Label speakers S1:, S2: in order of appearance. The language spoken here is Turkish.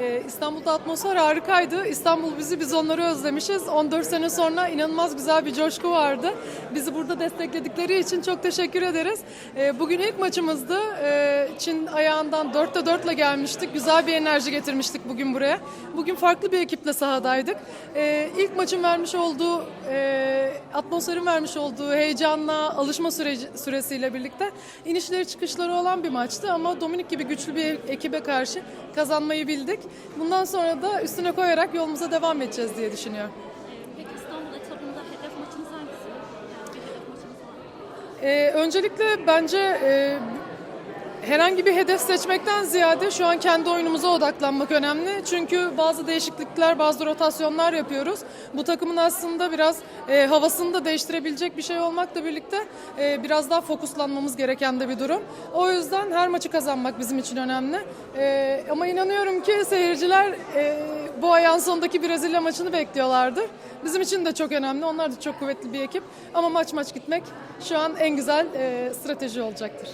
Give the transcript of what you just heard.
S1: Ee, İstanbul'da atmosfer harikaydı. İstanbul bizi, biz onları özlemişiz. 14 sene sonra inanılmaz güzel bir coşku vardı. Bizi burada destekledikleri için çok teşekkür ederiz. Ee, bugün ilk maçımızdı. Ee, Çin ayağından 4'te 4 ile gelmiştik. Güzel bir enerji getirmiştik bugün buraya. Bugün farklı bir ekiple sahadaydık. Ee, ilk maçın vermiş olduğu, e, atmosferin vermiş olduğu heyecanla, alışma süreci, süresiyle birlikte inişleri çıkışları olan bir maçtı. Ama Dominik gibi güçlü bir ekibe karşı kazanmayı bildik. Bundan sonra da üstüne koyarak yolumuza devam edeceğiz diye düşünüyorum.
S2: Peki İstanbul etabında hedef maçınız hangisi? Bir hedef maçınız var. mı?
S1: Ee, öncelikle bence e, herhangi bir hedef seçmekten ziyade şu an kendi oyunumuza odaklanmak önemli. Çünkü bazı değişiklikler, bazı rotasyonlar yapıyoruz. Bu takımın aslında biraz e, havasını da değiştirebilecek bir şey olmakla birlikte e, biraz daha fokuslanmamız gereken de bir durum. O yüzden her maçı kazanmak bizim için önemli. E, ama inanıyorum ki seyirciler e, bu ayın sonundaki Brezilya maçını bekliyorlardır. Bizim için de çok önemli. Onlar da çok kuvvetli bir ekip. Ama maç maç gitmek şu an en güzel e, strateji olacaktır.